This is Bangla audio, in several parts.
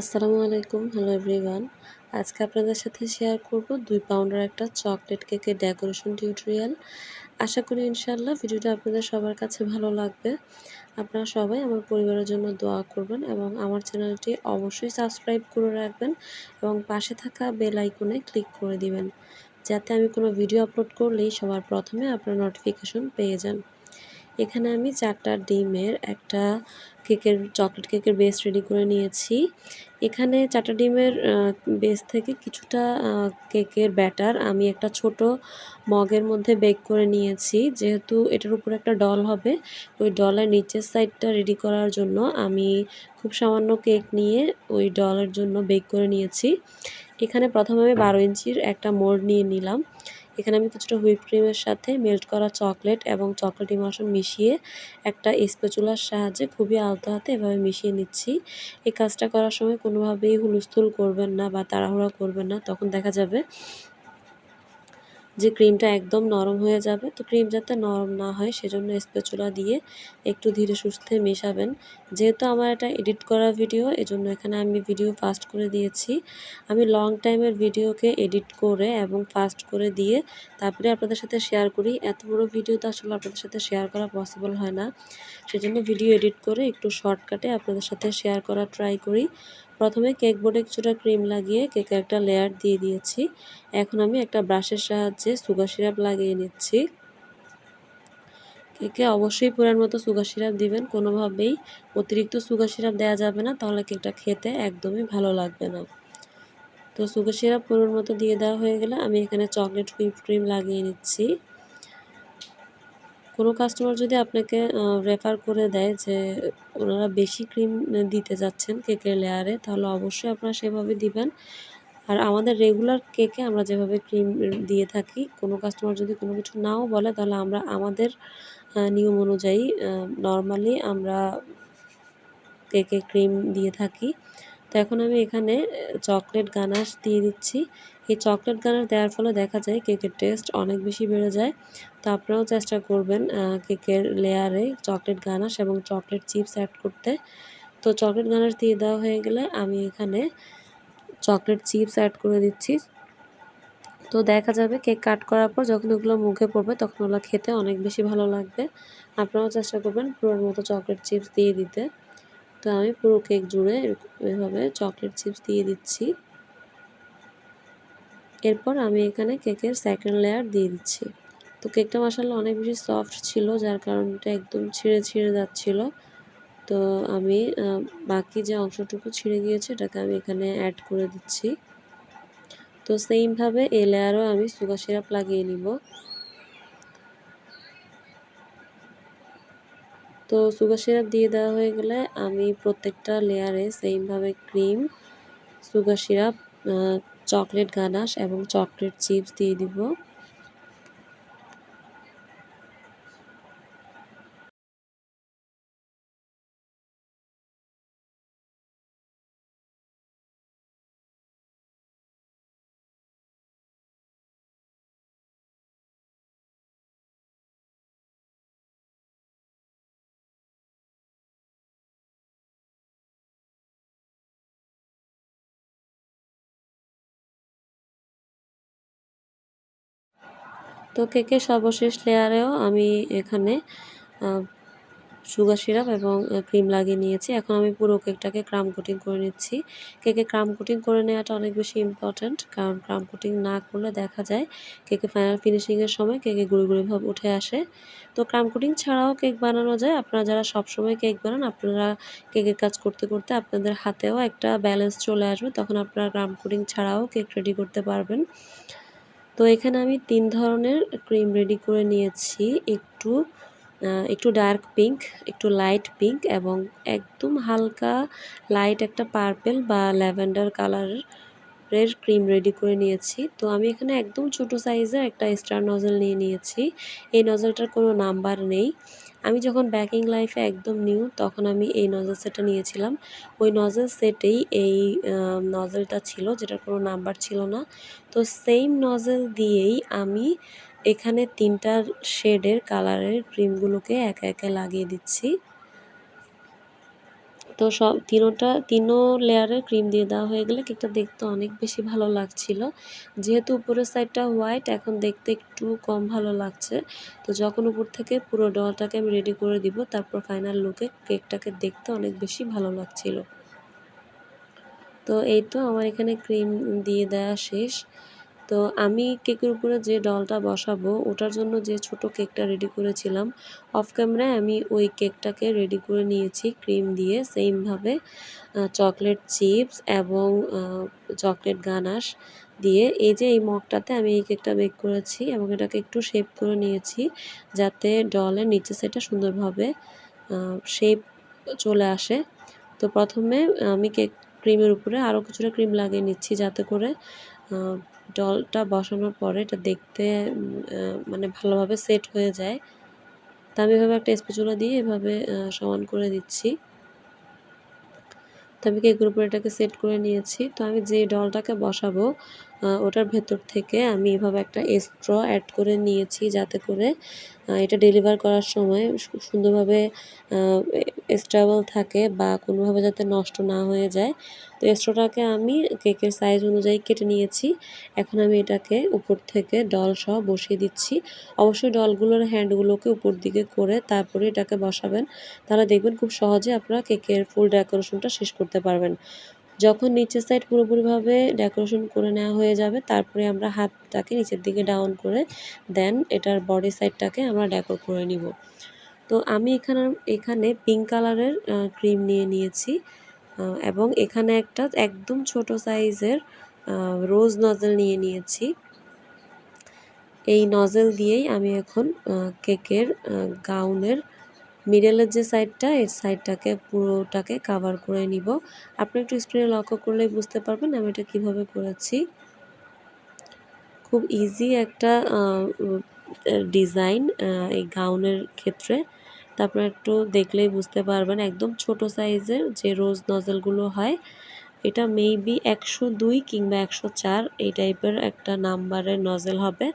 আসসালামু আলাইকুম হ্যালো এভরিওয়ান আজকে আপনাদের সাথে শেয়ার করব দুই পাউন্ডের একটা চকলেট কেকের ডেকোরেশন টিউটোরিয়াল আশা করি ইনশাল্লাহ ভিডিওটা আপনাদের সবার কাছে ভালো লাগবে। আপনারা সবাই আমার পরিবারের জন্য দোয়া করবেন এবং আমার চ্যানেলটি অবশ্যই সাবস্ক্রাইব করে রাখবেন এবং পাশে থাকা বেল আইকনে ক্লিক করে দিবেন। যাতে আমি কোনো ভিডিও আপলোড করলেই সবার প্রথমে আপনার নোটিফিকেশন পেয়ে যান। এখানে আমি চারটা ডিমের একটা কেকের চকলেট কেকের বেস রেডি করে নিয়েছি। এখানে চারটা ডিমের বেস থেকে কিছুটা কেকের ব্যাটার আমি একটা ছোট মগের মধ্যে বেক করে নিয়েছি। যেহেতু এটার উপর একটা ডল হবে, ওই ডলের নিচের সাইডটা রেডি করার জন্য আমি খুব সামান্য কেক নিয়ে ওই ডলের জন্য বেক করে নিয়েছি। এখানে প্রথমে আমি বারো ইঞ্চির একটা মোড় নিয়ে নিলাম। এখানে আমি কিছুটা হুইপ ক্রিমের সাথে মেল্ট করা চকলেট এবং চকলেট ইমোশন মিশিয়ে একটা স্পেচুলার সাহায্যে খুবই আলতো হাতে এভাবে মিশিয়ে নিচ্ছি। এই কাজটা করার সময় কোনোভাবেই হুলস্থুল করবেন না বা তাড়াহুড়া করবেন না, তখন দেখা যাবে যে ক্রিমটা একদম নরম হয়ে যাবে। তো ক্রিম যাতে নরম না হয়, সেজন্য স্পেচুলা দিয়ে একটু ধীরে সুস্থে মেশাবেন। যেহেতু আমার এটা এডিট করা ভিডিও, এজন্য এখানে আমি ভিডিও ফাস্ট করে দিয়েছি। আমি লং টাইমের ভিডিওকে এডিট করে এবং ফাস্ট করে দিয়ে তারপরে আপনাদের সাথে শেয়ার করি। এত বড় ভিডিও তো আসলে আপনাদের সাথে শেয়ার করা পসিবল হয় না। সেজন্য ভিডিও এডিট করে একটু শর্টকাটে আপনাদের সাথে শেয়ার করা ট্রাই করি। প্রথমে কেক বোর্ডে কিছুটা ক্রিম লাগিয়ে কেকের একটা লেয়ার দিয়ে দিয়েছি। এখন আমি একটা ব্রাশের সাহায্যে সুগার সিরাপ লাগিয়ে নিচ্ছি। কেকে অবশ্যই পুরার মতো সুগার সিরাপ দিবেন, কোনোভাবেই অতিরিক্ত সুগার সিরাপ দেওয়া যাবে না, তাহলে কেকটা খেতে একদমই ভালো লাগবে না। তো সুগার সিরাপ পুরোর মতো দিয়ে দেওয়া হয়ে গেলে আমি এখানে চকলেট হুইপ ক্রিম লাগিয়ে নিচ্ছি। কোনো কাস্টমার যদি আপনাকে রেফার করে দেয় যে ওনারা বেশি ক্রিম দিতে যাচ্ছেন কেকের লেয়ারে তাহলে অবশ্যই আপনারা সেভাবে দিবেন। আর আমাদের রেগুলার কেকে আমরা যেভাবে ক্রিম দিয়ে থাকি, কোনো কাস্টমার যদি কোনো কিছু নাও বলে, তাহলে আমরা আমাদের নিয়ম অনুযায়ী নর্মালি আমরা কেকে ক্রিম দিয়ে থাকি। তো এখন আমি এখানে চকলেট গানাশ দিয়ে দিচ্ছি। এই চকলেট গানাশ দেওয়ার ফলে দেখা যায় কেকের টেস্ট অনেক বেশি বেড়ে যায়। তো আপনারাও চেষ্টা করবেন কেকের লেয়ারে চকলেট গানাশ এবং চকলেট চিপস অ্যাড করতে। তো চকলেট গানাশ দিয়ে দেওয়া হয়ে গেলে আমি এখানে চকলেট চিপস অ্যাড করে দিচ্ছি। তো দেখা যাবে কেক কাট করার পর যখন ওগুলো মুখে পড়বে তখন ওগুলো খেতে অনেক বেশি ভালো লাগবে। আপনারাও চেষ্টা করবেন পুরোর মতো চকলেট চিপস দিয়ে দিতে। তো আমি পুরো কেক জুড়ে এভাবে চকলেট চিপস দিয়ে দিচ্ছি। এরপর আমি এখানে কেকের সেকেন্ড লেয়ার দিয়ে দিচ্ছি। তো কেকটা মশালা অনেক বেশি সফট ছিল, যার কারণটা একদম ছিঁড়ে ছিঁড়ে যাচ্ছিল। তো আমি বাকি যে অংশটুকু ছিঁড়ে গিয়েছে, এটাকে আমি এখানে অ্যাড করে দিচ্ছি। তো সেইমভাবে এই লেয়ারও আমি সুগার সিরাপ লাগিয়ে নিব। তো সুগার সিরাপ দিয়ে দেওয়া হয়ে গেলে আমি প্রত্যেকটা লেয়ারে সেইমভাবে cream sugar syrup chocolate ganache এবং চকলেট চিপস দিয়ে দিব। তো কেকের সর্বশেষ লেয়ারেও আমি এখানে সুগার সিরাপ এবং ক্রিম লাগিয়ে নিয়েছি। এখন আমি পুরো কেকটাকে ক্রাম কোটিং করে নিচ্ছি। কেকে ক্রাম কোটিং করে নেওয়াটা অনেক বেশি ইম্পর্ট্যান্ট, কারণ ক্রাম কোটিং না করলে দেখা যায় কেকে ফাইনাল ফিনিশিংয়ের সময় কেকে গুঁড়ি উঠে আসে। তো ক্রাম কোটিং ছাড়াও কেক বানানো যায়। আপনারা যারা সবসময় কেক বানান, আপনারা কেকের কাজ করতে করতে আপনাদের হাতেও একটা ব্যালেন্স চলে আসবে। তখন আপনারা ক্রাম কোটিং ছাড়াও কেক রেডি করতে পারবেন। তো এখানে আমি তিন ধরনের ক্রিম রেডি করে নিয়েছি। একটু একটু ডার্ক পিঙ্ক, একটু লাইট পিঙ্ক এবং একদম হালকা লাইট একটা পার্পেল বা ল্যাভেন্ডার কালারের ক্রিম রেডি করে নিয়েছি। তো আমি এখানে একদম ছোট সাইজের একটা স্টার নজল নিয়ে নিয়েছি। এই নজলটার কোনো নাম্বার নেই। আমি যখন ব্যাকিং লাইফে একদম নিউ তখন আমি এই নজল সেটটা নিয়েছিলাম। ওই নজল সেটেই এই নজলটা ছিল, যেটার কোনো নাম্বার ছিল না। তো সেম নজল দিয়েই আমি এখানে তিনটার শেডের কালারের ক্রিমগুলোকে একে একে লাগিয়ে দিচ্ছি। তো সব তিনোটা, তিনো লেয়ারের ক্রিম দিয়ে দেওয়া হয়ে গেলে কেকটা দেখতে অনেক বেশি ভালো লাগছিল। যেহেতু উপরের সাইডটা হোয়াইট এখন দেখতে একটু কম ভালো লাগছে। তো যখন উপর থেকে পুরো ডলটাকে আমি রেডি করে দিব, তারপর ফাইনাল লুকে কেকটাকে দেখতে অনেক বেশি ভালো লাগছিল। তো এই তো আমার এখানে ক্রিম দিয়ে দেওয়া শেষ। তো আমি কেকের উপরে যে ডলটা বসাবো, ওটার জন্য যে ছোট কেকটা রেডি করেছিলাম অফ ক্যামেরায় আমি ওই কেকটাকে রেডি করে নিয়েছি ক্রিম দিয়ে সেমভাবে চকলেট চিপস এবং চকলেট গানাশ দিয়ে। এই যে এই মগটাতে আমি এই কেকটা বেক করেছি এবং এটাকে একটু শেপ করে নিয়েছি যাতে ডলের নিচে সেটা সুন্দরভাবে শেপ চলে আসে। তো প্রথমে আমি কেক ক্রিমের উপরে আরও কিছুটা ক্রিম লাগিয়ে নিচ্ছি যাতে করে ডলটা বসানোর পরে এটা দেখতে মানে ভালোভাবে সেট হয়ে যায়। তা আমি এভাবে একটা স্পেচুলা দিয়ে এভাবে সমান করে দিচ্ছি। তো আমি কেকের উপরে এটাকে সেট করে নিয়েছি। তো আমি যে ডলটাকে বসাবো ওটার ভেতর থেকে আমি এভাবে একটা স্ট্র অ্যাড করে নিয়েছি যাতে করে এটা ডেলিভার করার সময় সুন্দরভাবে স্টেবল থাকে বা কোনোভাবে যাতে নষ্ট না হয়ে যায়। তো স্ট্রটাকে আমি কেকের সাইজ অনুযায়ী কেটে নিয়েছি। এখন আমি এটাকে উপর থেকে ডল সহ বসিয়ে দিচ্ছি। অবশ্যই ডলগুলোর হ্যান্ডগুলোকে উপর দিকে করে তারপরে এটাকে বসাবেন। তাহলে দেখবেন খুব সহজে আপনারা কেকের ফুল ডেকোরেশনটা শেষ করতে পারবেন। যখন নিচের সাইড পুরোপুরিভাবে ডেকোরেশন করে নেওয়া হয়ে যাবে, তারপরে আমরা হাতটাকে নিচের দিকে ডাউন করে দেন এটার বডি সাইডটাকে আমরা ডেকোর করে নিব। তো আমি এখানে এখানে পিঙ্ক কালারের ক্রিম নিয়ে নিয়েছি এবং এখানে একটা একদম ছোট সাইজের রোজ নজেল নিয়ে নিয়েছি। এই নজেল দিয়েই আমি এখন কেকের গাউনের মিডলের যে সাইডটা এর সাইডটাকে পুরোটাকে কাভার করে নিব। আপনি একটু স্ক্রিনে লক্ষ্য করলেই বুঝতে পারবেন আমি এটা কীভাবে করেছি। খুব ইজি একটা ডিজাইন এই গাউনের ক্ষেত্রে। তারপর একটু দেখলেই বুঝতে পারবেন, একদম ছোট সাইজের যে রোজ নজেলগুলো হয়, এটা মেবি একশো দুই কিংবা একশো চার এই টাইপের একটা নাম্বারের নজেল হবে।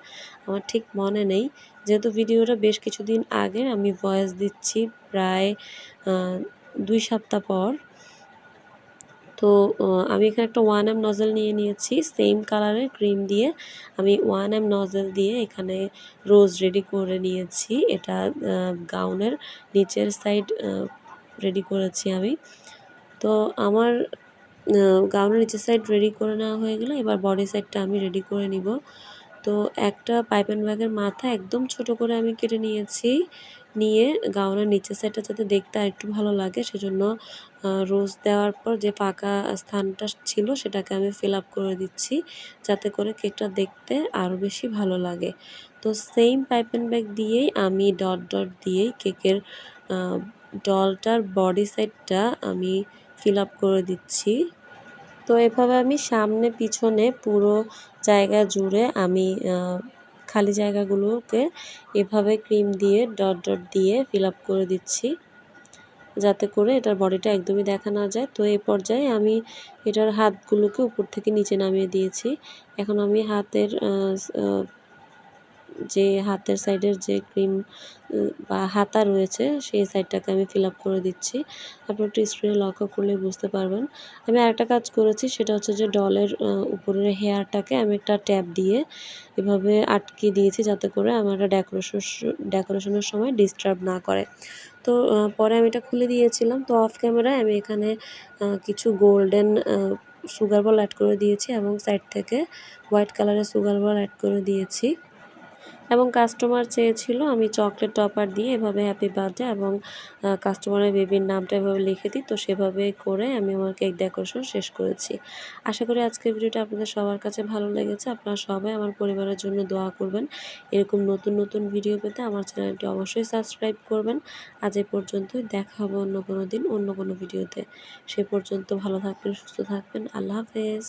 আমার ঠিক মনে নেই। যেহেতু ভিডিওটা বেশ কিছুদিন আগে আমি ভয়েস দিচ্ছি প্রায় দুই সপ্তাহ পর। তো আমি এখানে একটা ওয়ান এম নজেল নিয়ে নিয়েছি সেম কালারের ক্রিম দিয়ে আমি ওয়ান এম নজেল দিয়ে এখানে রোজ রেডি করে নিয়েছি। এটা গাউনের নিচের সাইড রেডি করেছি আমি। তো আমার গাউনের নিচের সাইড রেডি করে নেওয়া হয়ে গেলে এবার বডি সাইডটা আমি রেডি করে নিব। তো একটা পাইপ ব্যাগের মাথা একদম ছোট করে আমি কেটে নিয়েছি। নিয়ে গাউনের নিচের সাইডটা যাতে দেখতে আর একটু ভালো লাগে, সেজন্য রোজ দেওয়ার পর যে ফাঁকা স্থানটা ছিল সেটাকে আমি ফিল আপ করে দিচ্ছি, যাতে করে কেকটা দেখতে আরও বেশি ভালো লাগে। তো সেম পাইপ অ্যান্ড ব্যাগ দিয়েই আমি ডট ডট দিয়েই কেকের ডলটার বডি সাইডটা আমি ফিল আপ করে দিচ্ছি। তো এভাবে আমি সামনে পিছনে পুরো জায়গা জুড়ে আমি খালি জায়গাগুলোকে এভাবে ক্রিম দিয়ে, ডট ডট দিয়ে ফিল করে দিচ্ছি। যাতে করে এটার বডিটা একদমই দেখা না যায়। তো এই পর্যায়ে আমি এটার হাতগুলোকে উপর থেকে নিচে নামিয়ে দিয়েছি। এখন আমি হাতের যে হাতের সাইডের যে ক্রিম বা হাতা রয়েছে, সেই সাইডটাকে আমি ফিল আপ করে দিচ্ছি। আপনি একটু স্ক্রিনে লক্ষ্য করলে বুঝতে পারবেন। আমি আরেকটা কাজ করেছি, সেটা হচ্ছে যে ডলের উপরের হেয়ারটাকে আমি একটা ট্যাপ দিয়ে এভাবে আটকে দিয়েছি যাতে করে আমার ডেকোরেশন, ডেকোরেশনের সময় ডিস্টার্ব না করে। তো পরে আমি এটা খুলে দিয়েছিলাম। তো অফ ক্যামেরায় আমি এখানে কিছু গোল্ডেন সুগার বল অ্যাড করে দিয়েছি এবং সাইড থেকে হোয়াইট কালারের সুগার বল অ্যাড করে দিয়েছি। এবং কাস্টমার চেয়েছিল আমি চকলেট টপার দিয়ে এভাবে হ্যাপি বার্থডে এবং কাস্টমারের বেবির নামটা এভাবে লিখে দিই। তো সেভাবে করে আমি আমার কেক ডেকোরেশন শেষ করেছি। আশা করি আজকের ভিডিওটা আপনাদের সবার কাছে ভালো লেগেছে। আপনারা সবাই আমার পরিবারের জন্য দোয়া করবেন। এরকম নতুন নতুন ভিডিও পেতে আমার চ্যানেলটি অবশ্যই সাবস্ক্রাইব করবেন। আজ এ পর্যন্তই। দেখা হবে অন্য কোনো দিন, অন্য কোনো ভিডিওতে সে পর্যন্ত ভালো থাকবেন, সুস্থ থাকবেন। আল্লাহ হাফেজ।